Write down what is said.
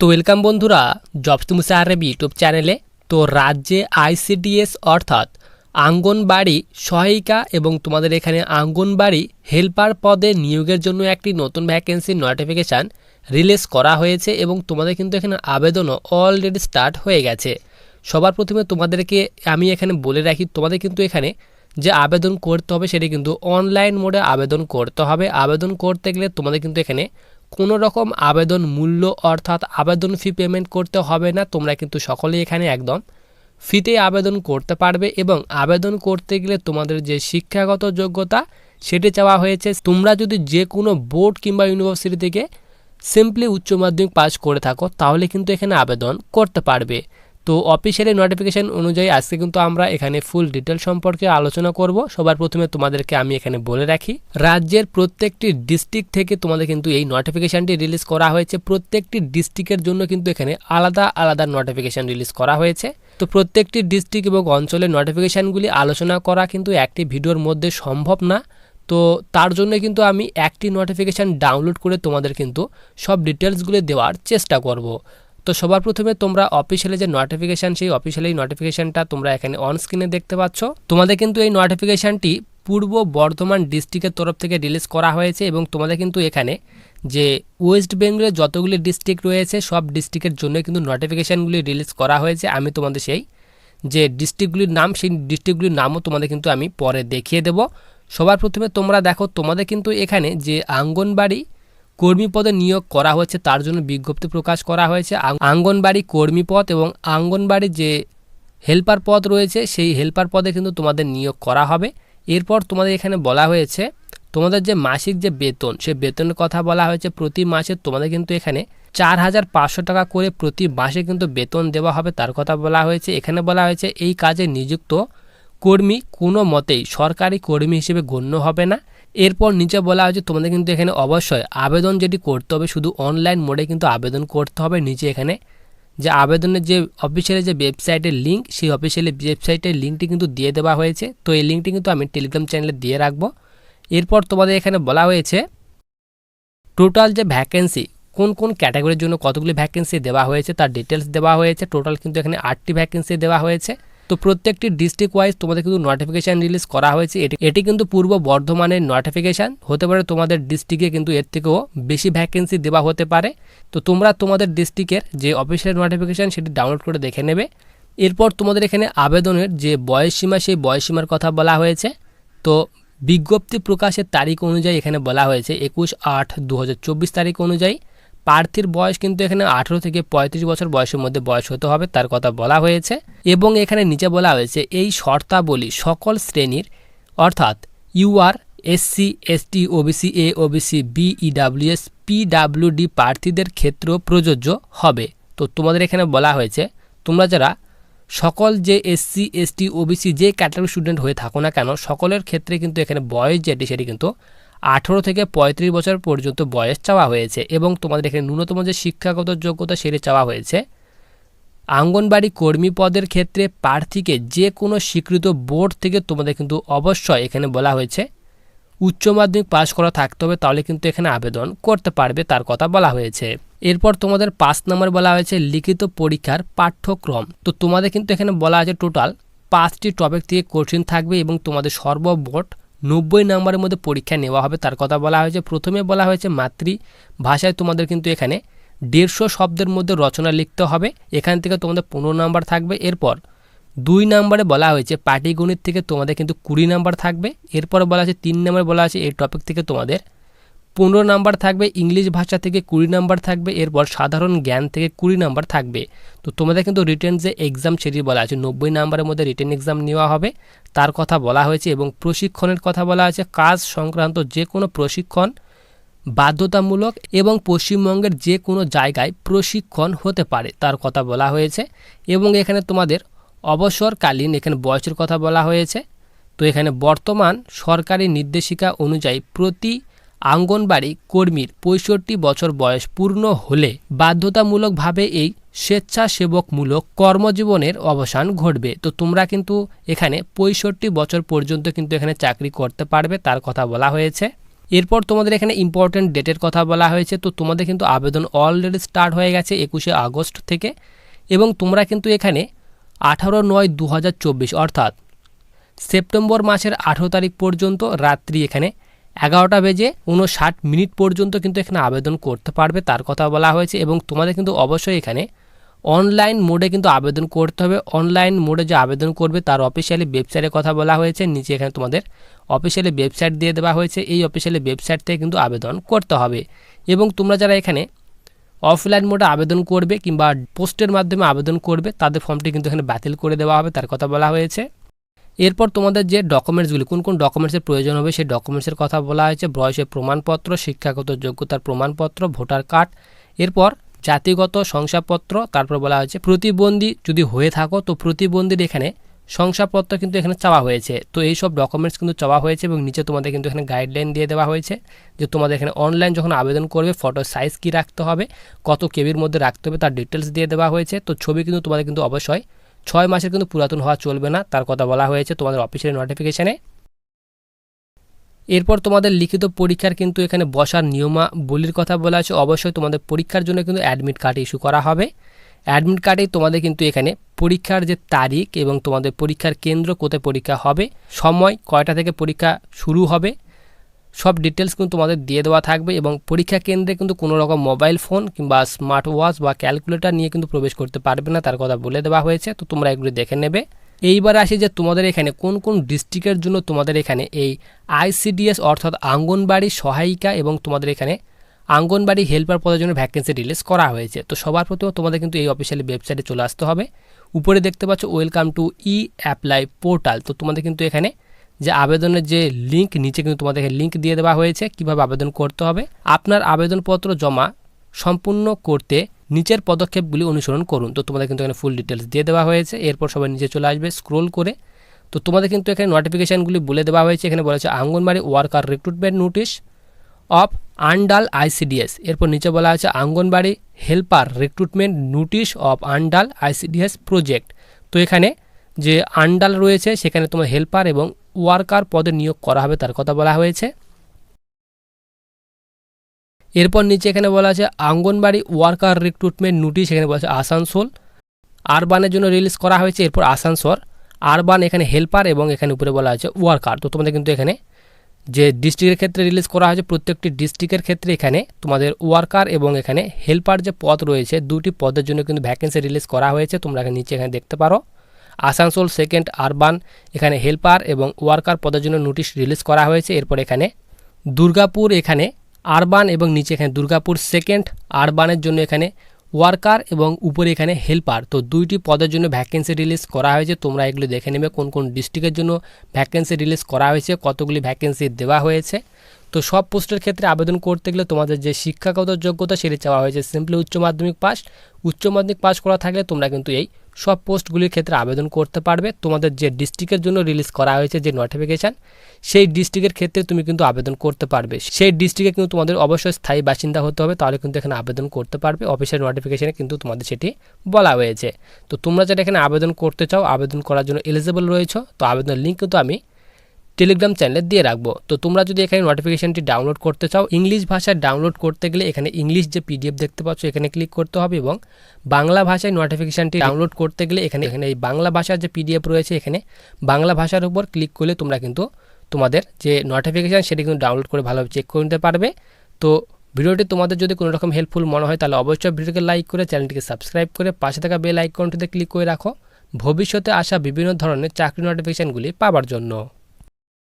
তো ওয়েলকাম বন্ধুরা জবস মুসা আরবি ইউটিউব চ্যানেলে তো রাজ্যে আইসিডিএস অর্থাৎ আঙ্গনবাড়ি সহায়িকা এবং তোমাদের এখানে আঙ্গনবাড়ি হেল্পার পদে নিয়োগের জন্য একটি নতুন ভ্যাকেন্সির নোটিফিকেশান রিলিজ করা হয়েছে এবং তোমাদের কিন্তু এখানে আবেদনও অলরেডি স্টার্ট হয়ে গেছে। সবার প্রথমে তোমাদেরকে আমি এখানে বলে রাখি, তোমাদের কিন্তু এখানে যে আবেদন করতে হবে সেটি কিন্তু অনলাইন মোডে আবেদন করতে হবে। আবেদন করতে গেলে তোমাদের কিন্তু এখানে কোনো রকম আবেদন মূল্য অর্থাৎ আবেদন ফি পেমেন্ট করতে হবে না। তোমরা কিন্তু সকলেই এখানে একদম ফিতে আবেদন করতে পারবে এবং আবেদন করতে গেলে তোমাদের যে শিক্ষাগত যোগ্যতা, সেটি চাওয়া হয়েছে। তোমরা যদি যে কোনো বোর্ড কিংবা ইউনিভার্সিটি থেকে সিম্পলি উচ্চ মাধ্যমিক পাস করে থাকো, তাহলে কিন্তু এখানে আবেদন করতে পারবে। তো অফিসিয়ালি নোটিফিকেশান অনুযায়ী আজকে কিন্তু আমরা এখানে ফুল ডিটেল সম্পর্কে আলোচনা করব। সবার প্রথমে তোমাদেরকে আমি এখানে বলে রাখি, রাজ্যের প্রত্যেকটি ডিস্ট্রিক্ট থেকে তোমাদের কিন্তু এই নোটিফিকেশানটি রিলিজ করা হয়েছে। প্রত্যেকটি ডিস্ট্রিক্টের জন্য কিন্তু এখানে আলাদা আলাদা নোটিফিকেশান রিলিজ করা হয়েছে। তো প্রত্যেকটি ডিস্ট্রিক্ট এবং অঞ্চলের নোটিফিকেশানগুলি আলোচনা করা কিন্তু একটি ভিডিওর মধ্যে সম্ভব না। তো তার জন্য কিন্তু আমি একটি নোটিফিকেশান ডাউনলোড করে তোমাদের কিন্তু সব ডিটেলসগুলি দেওয়ার চেষ্টা করব। তো সবার প্রথমে তোমরা অফিসিয়ালি যে নোটিফিকেশান সেই অফিসিয়ালি নোটিফিকেশানটা তোমরা এখানে অন স্ক্রিনে দেখতে পাচ্ছ। তোমাদের কিন্তু এই নোটিফিকেশানটি পূর্ব বর্ধমান ডিস্ট্রিক্টের তরফ থেকে রিলিজ করা হয়েছে এবং তোমাদের কিন্তু এখানে যে ওয়েস্ট বেঙ্গলের যতগুলি ডিস্ট্রিক্ট রয়েছে, সব ডিস্ট্রিক্টের জন্য কিন্তু নোটিফিকেশানগুলি রিলিজ করা হয়েছে। আমি তোমাদের সেই যে ডিস্ট্রিক্টগুলির নাম, সেই ডিস্ট্রিক্টগুলির নামও তোমাদের কিন্তু আমি পরে দেখিয়ে দেব। সবার প্রথমে তোমরা দেখো, তোমাদের কিন্তু এখানে যে আঙ্গনবাড়ি কর্মী পদে নিয়োগ করা হয়েছে, তার জন্য বিজ্ঞপ্তি প্রকাশ করা হয়েছে। আঙ্গনবাড়ি কর্মী পদ এবং আঙ্গনবাড়ি যে হেল্পার পদ রয়েছে, সেই হেল্পার পদে কিন্তু তোমাদের নিয়োগ করা হবে। এরপর তোমাদের এখানে বলা হয়েছে, তোমাদের যে মাসিক যে বেতন, সে বেতনের কথা বলা হয়েছে, প্রতি মাসে তোমাদের কিন্তু এখানে চার হাজার পাঁচশো টাকা করে প্রতি মাসে কিন্তু বেতন দেওয়া হবে, তার কথা বলা হয়েছে। এখানে বলা হয়েছে, এই কাজে নিযুক্ত কর্মী কোনো মতেই সরকারি কর্মী হিসেবে গণ্য হবে না। এরপর নিচে বলা হয়েছে, তোমাদের কিন্তু এখানে অবশ্যই আবেদন যেটি করতে হবে, শুধু অনলাইন মোডে কিন্তু আবেদন করতে হবে। নিচে এখানে যে আবেদনের যে অফিসিয়ালি যে ওয়েবসাইটের লিঙ্ক সেই অফিসিয়ালি ওয়েবসাইটের লিঙ্কটি কিন্তু দিয়ে দেওয়া হয়েছে। তো এই লিঙ্কটি কিন্তু আমি টেলিগ্রাম চ্যানেলে দিয়ে রাখব। এরপর তোমাদের এখানে বলা হয়েছে টোটাল যে ভ্যাকেন্সি কোন কোন ক্যাটাগরির জন্য কতগুলি ভ্যাকেন্সি দেওয়া হয়েছে, তার ডিটেলস দেওয়া হয়েছে। টোটাল কিন্তু এখানে আটটি ভ্যাকেন্সি দেওয়া হয়েছে। তো প্রত্যেকটি ডিস্ট্রিক্ট ওয়াইজ তোমাদের কিন্তু নোটিফিকেশান রিলিজ করা হয়েছে। এটি এটি কিন্তু পূর্ব বর্ধমানের নোটিফিকেশান হতে পারে তোমাদের ডিস্ট্রিক্টে কিন্তু এর থেকেও বেশি ভ্যাকেন্সি দেওয়া হতে পারে। তো তোমরা তোমাদের ডিস্ট্রিক্টের যে অফিসিয়াল নোটিফিকেশান সেটি ডাউনলোড করে দেখে নেবে। এরপর তোমাদের এখানে আবেদনের যে বয়সসীমা, সেই বয়সসীমার কথা বলা হয়েছে। তো বিজ্ঞপ্তি প্রকাশের তারিখ অনুযায়ী এখানে বলা হয়েছে একুশ আট দু তারিখ অনুযায়ী। প্রার্থীর বয়স কিন্তু এখানে আঠেরো থেকে পঁয়ত্রিশ বছর বয়সের মধ্যে বয়স হতে হবে, তার কথা বলা হয়েছে। এবং এখানে নিচে বলা হয়েছে, এই শর্তাবলী সকল শ্রেণির, অর্থাৎ UR, SC, ST, OBC, A, OBC, B, EWS, PWD প্রার্থীদের ক্ষেত্রেও প্রযোজ্য হবে। তো তোমাদের এখানে বলা হয়েছে, তোমরা যারা সকল যে এসসি, এসটি, ওবিসি যে ক্যাটাগরি স্টুডেন্ট হয়ে থাকো না কেন, সকলের ক্ষেত্রে কিন্তু এখানে বয়স যেটি, সেটি কিন্তু আঠেরো থেকে পঁয়ত্রিশ বছর পর্যন্ত বয়স চাওয়া হয়েছে এবং তোমাদের এখানে ন্যূনতম যে শিক্ষাগত যোগ্যতা সেটি চাওয়া হয়েছে। আঙ্গনবাড়ি কর্মী পদের ক্ষেত্রে প্রার্থীকে যে কোনো স্বীকৃত বোর্ড থেকে তোমাদের কিন্তু অবশ্যই এখানে বলা হয়েছে। উচ্চ মাধ্যমিক পাশ করা থাকতে হবে, তাহলে কিন্তু এখানে আবেদন করতে পারবে তার কথা বলা হয়েছে। এরপর তোমাদের পাঁচ নম্বর বলা হয়েছে লিখিত পরীক্ষার পাঠ্যক্রম। তো তোমাদের কিন্তু এখানে বলা আছে টোটাল পাঁচটি টপিক থেকে কঠিন থাকবে এবং তোমাদের সর্বমোট নব্বই নম্বরের মধ্যে পরীক্ষা নেওয়া হবে। তার কথা বলা হয়েছে, প্রথমে বলা হয়েছে মাতৃভাষায় তোমাদের কিন্তু এখানে দেড়শো শব্দের মধ্যে রচনা লিখতে হবে। এখান থেকে তোমাদের পনেরো নাম্বার থাকবে। এরপর দুই নম্বরে বলা হয়েছে, পাটিগণিত থেকে তোমাদের কিন্তু কুড়ি নাম্বার থাকবে। এরপর বলা হয়েছে, তিন নম্বরে বলা আছে এই টপিক থেকে তোমাদের পনেরো নাম্বার থাকবে, ইংলিশ ভাষা থেকে কুড়ি নাম্বার থাকবে, এরপর সাধারণ জ্ঞান থেকে কুড়ি নাম্বার থাকবে। তো তোমাদের কিন্তু রিটেন যে এক্সাম সেটি বলা আছে, নব্বই নাম্বারের মধ্যে রিটেন এক্সাম নেওয়া হবে, তার কথা বলা হয়েছে এবং প্রশিক্ষণের কথা বলা আছে, কাজ সংক্রান্ত যে কোনো প্রশিক্ষণ বাধ্যতামূলক এবং পশ্চিমবঙ্গের যে কোনো জায়গায় প্রশিক্ষণ হতে পারে, তার কথা বলা হয়েছে। এবং এখানে তোমাদের অবসরকালীন, এখানে বয়সের কথা বলা হয়েছে। তো এখানে বর্তমান সরকারি নির্দেশিকা অনুযায়ী প্রতি আঙ্গনবাড়ি কর্মীর পঁয়ষট্টি বছর বয়স পূর্ণ হলে বাধ্যতামূলকভাবে এই স্বেচ্ছাসেবকমূলক কর্মজীবনের অবসান ঘটবে। তো তোমরা কিন্তু এখানে পঁয়ষট্টি বছর পর্যন্ত কিন্তু এখানে চাকরি করতে পারবে, তার কথা বলা হয়েছে। এরপর তোমাদের এখানে ইম্পর্টেন্ট ডেটের কথা বলা হয়েছে। তো তোমাদের কিন্তু আবেদন অলরেডি স্টার্ট হয়ে গেছে একুশে আগস্ট থেকে এবং তোমরা কিন্তু এখানে আঠারো নয় দু অর্থাৎ সেপ্টেম্বর মাসের আঠেরো তারিখ পর্যন্ত রাত্রি এখানে এগারোটা বেজে উনষাট মিনিট পর্যন্ত কিন্তু এখানে আবেদন করতে পারবে, তার কথা বলা হয়েছে এবং তোমাদের কিন্তু অবশ্যই এখানে অনলাইন মোডে কিন্তু আবেদন করতে হবে। অনলাইন মোডে যে আবেদন করবে, তার অফিসিয়ালি ওয়েবসাইটের কথা বলা হয়েছে। নিচে এখানে তোমাদের অফিসিয়ালি ওয়েবসাইট দিয়ে দেওয়া হয়েছে। এই অফিসিয়ালি ওয়েবসাইট থেকে কিন্তু আবেদন করতে হবে এবং তোমরা যারা এখানে অফলাইন মোডে আবেদন করবে কিংবা পোস্টের মাধ্যমে আবেদন করবে, তাদের ফর্মটি কিন্তু এখানে বাতিল করে দেওয়া হবে, তার কথা বলা হয়েছে। এরপর তোমাদের যে ডকুমেন্টসগুলি কোন কোন ডকুমেন্টসের প্রয়োজন হবে, সেই ডকুমেন্টসের কথা বলা হয়েছে, বয়সের প্রমাণপত্র, শিক্ষাগত যোগ্যতার প্রমাণপত্র, ভোটার কার্ড। এরপর জাতিগত শংসাপত্র, তারপর বলা হয়েছে, প্রতিবন্ধী যদি হয়ে থাকো, তো প্রতিবন্ধীর এখানে শংসাপত্র কিন্তু এখানে চাওয়া হয়েছে। তো এই সব ডকুমেন্টস কিন্তু চাওয়া হয়েছে এবং নিচে তোমাদের কিন্তু এখানে গাইডলাইন দিয়ে দেওয়া হয়েছে যে তোমাদের এখানে অনলাইন যখন আবেদন করবে ফটো সাইজ কী রাখতে হবে, কত কেবির মধ্যে রাখতে হবে, তার ডিটেলস দিয়ে দেওয়া হয়েছে। তো ছবি কিন্তু তোমাদের কিন্তু অবশ্যই ছয় মাসের কিন্তু পুরাতন হওয়া চলবে না, তার কথা বলা হয়েছে তোমাদের অফিসিয়াল নোটিফিকেশানে এরপর তোমাদের লিখিত পরীক্ষার কিন্তু এখানে বসার নিয়মাবলীর কথা বলা আছে, অবশ্যই তোমাদের পরীক্ষার জন্য কিন্তু অ্যাডমিট কার্ড ইস্যু করা হবে। অ্যাডমিট কার্ডেই তোমাদের কিন্তু এখানে পরীক্ষার যে তারিখ এবং তোমাদের পরীক্ষার কেন্দ্র কোথায় পরীক্ষা হবে, সময় কয়টা থেকে পরীক্ষা শুরু হবে সব ডিটেলস কিন্তু তোমাদের দিয়ে দেওয়া থাকবে এবং পরীক্ষা কেন্দ্রে কিন্তু কোনো রকম মোবাইল ফোন কিংবা স্মার্ট ওয়াচ বা ক্যালকুলেটর নিয়ে কিন্তু প্রবেশ করতে পারবে না, তার কথা বলে দেওয়া হয়েছে। তো তোমরা এগুলি দেখে নেবে। এইবার আসি যে তোমাদের এখানে কোন কোন ডিস্ট্রিক্টের জন্য তোমাদের এখানে এই আইসিডিএস অর্থাৎ আঙ্গনবাড়ি সহায়িকা এবং তোমাদের এখানে আঙ্গনবাড়ি হেল্পার পদের জন্য ভ্যাকেন্সি রিলিজ করা হয়েছে। তো সবার প্রথমে তোমাদের কিন্তু এই অফিসিয়ালি ওয়েবসাইটে চলে আসতে হবে। উপরে দেখতে পাচ্ছ welcome to e apply portal তো তোমাদের কিন্তু এখানে যে আবেদনের যে লিঙ্ক নিচে কিন্তু তোমাদেরকে লিঙ্ক দিয়ে দেওয়া হয়েছে, কীভাবে আবেদন করতে হবে। আপনার আবেদনপত্র জমা সম্পূর্ণ করতে নিচের পদক্ষেপগুলি অনুসরণ করুন। তো তোমাদের কিন্তু এখানে ফুল ডিটেলস দিয়ে দেওয়া হয়েছে। এরপর সবাই নিচে চলে আসবে স্ক্রোল করে। তো তোমাদের কিন্তু এখানে নোটিফিকেশানগুলি বলে দেওয়া হয়েছে। এখানে বলা হচ্ছে anganwadi worker recruitment notice of Andal ICDS এরপর নিচে বলা আছে anganwadi helper recruitment notice of Andal ICDS project তো এখানে যে আন্ডাল রয়েছে, সেখানে তোমার হেল্পার এবং ওয়ার্কার পদে নিয়োগ করা হবে, তার কথা বলা হয়েছে। এরপর নিচে এখানে বলা আছে, আঙ্গনবাড়ি ওয়ার্কার রিক্রুটমেন্ট নোটিশ, এখানে বলা আছে আসানসোল। আরবানের জন্য রিলিজ করা হয়েছে, এরপর আসানসোল। আরবান এখানে হেল্পার এবং এখানে উপরে বলা আছে ওয়ার্কার। তো তোমাদের কিন্তু এখানে যে ডিস্ট্রিক্টের ক্ষেত্রে রিলিজ করা হয়েছে, প্রত্যেকটি ডিস্ট্রিক্টের ক্ষেত্রে এখানে তোমাদের ওয়ার্কার এবং এখানে হেল্পার যে পদ রয়েছে দুটি পদের জন্য কিন্তু ভ্যাকেন্সি রিলিজ করা হয়েছে। তোমরা এখানে নিচে এখানে দেখতে পারো। আসানসোল সেকেন্ড আরবান, এখানে হেল্পার এবং ওয়ার্কার পদের জন্য নোটিশ রিলিজ করা হয়েছে। এরপর এখানে দুর্গাপুর, এখানে আরবান এবং নিচে এখানে দুর্গাপুর সেকেন্ড আরবানের জন্য এখানে ওয়ার্কার এবং উপরে এখানে হেল্পার। তো দুইটি পদের জন্য ভ্যাকেন্সি রিলিজ করা হয়েছে। তোমরা এগুলো দেখে নেবে কোন কোন ডিস্ট্রিক্টের জন্য ভ্যাকেন্সি রিলিজ করা হয়েছে, কতগুলি ভ্যাকেন্সি দেওয়া হয়েছে। তো সব পোস্টের ক্ষেত্রে আবেদন করতে গেলে তোমাদের যে শিক্ষাগত যোগ্যতা সেটি চাওয়া হয়েছে। সিম্পলি উচ্চ মাধ্যমিক পাস উচ্চ মাধ্যমিক পাস করা থাকলে তোমরা কিন্তু এই সব পোস্টগুলির ক্ষেত্রে আবেদন করতে পারবে। তোমাদের যে ডিস্ট্রিক্টের জন্য রিলিজ করা হয়েছে যে নোটিফিকেশান সেই ডিস্ট্রিক্টের ক্ষেত্রে তুমি কিন্তু আবেদন করতে পারবে। সেই ডিস্ট্রিক্টে কিন্তু তোমাদের অবশ্যই স্থায়ী বাসিন্দা হতে হবে, তাহলে কিন্তু এখানে আবেদন করতে পারবে। অফিসের নোটিফিকেশানে কিন্তু তোমাদের সেটি বলা হয়েছে। তো তোমরা যারা এখানে আবেদন করতে চাও, আবেদন করার জন্য এলিজেবল রয়েছে, তো আবেদনের লিঙ্ক কিন্তু আমি টেলিগ্রাম চ্যানেলে দিয়ে রাখব। তো তোমরা যদি এখানে নোটিফিকেশানটি ডাউনলোড করতে চাও ইংলিশ ভাষায় ডাউনলোড করতে গেলে এখানে ইংলিশ যে পিডিএফ দেখতে পাচ্ছ, এখানে ক্লিক করতে হবে এবং বাংলা ভাষায় নোটিফিকেশানটি ডাউনলোড করতে গেলে এখানে এখানে এই বাংলা ভাষার যে পিডিএফ রয়েছে, এখানে বাংলা ভাষার উপর ক্লিক করলে তোমরা কিন্তু তোমাদের যে নোটিফিকেশান সেটি কিন্তু ডাউনলোড করে ভালোভাবে চেক করে নিতে পারবে। তো ভিডিওটি তোমাদের যদি কোনো রকম হেল্পফুল মনে হয়, তাহলে অবশ্যই ভিডিওকে লাইক করে চ্যানেলটিকে সাবস্ক্রাইব করে পাশে থাকা বেল আইকনটিতে ক্লিক করে রাখো। ভবিষ্যতে আসা বিভিন্ন ধরনের চাকরি নোটিফিকেশানগুলি পাওয়ার জন্য।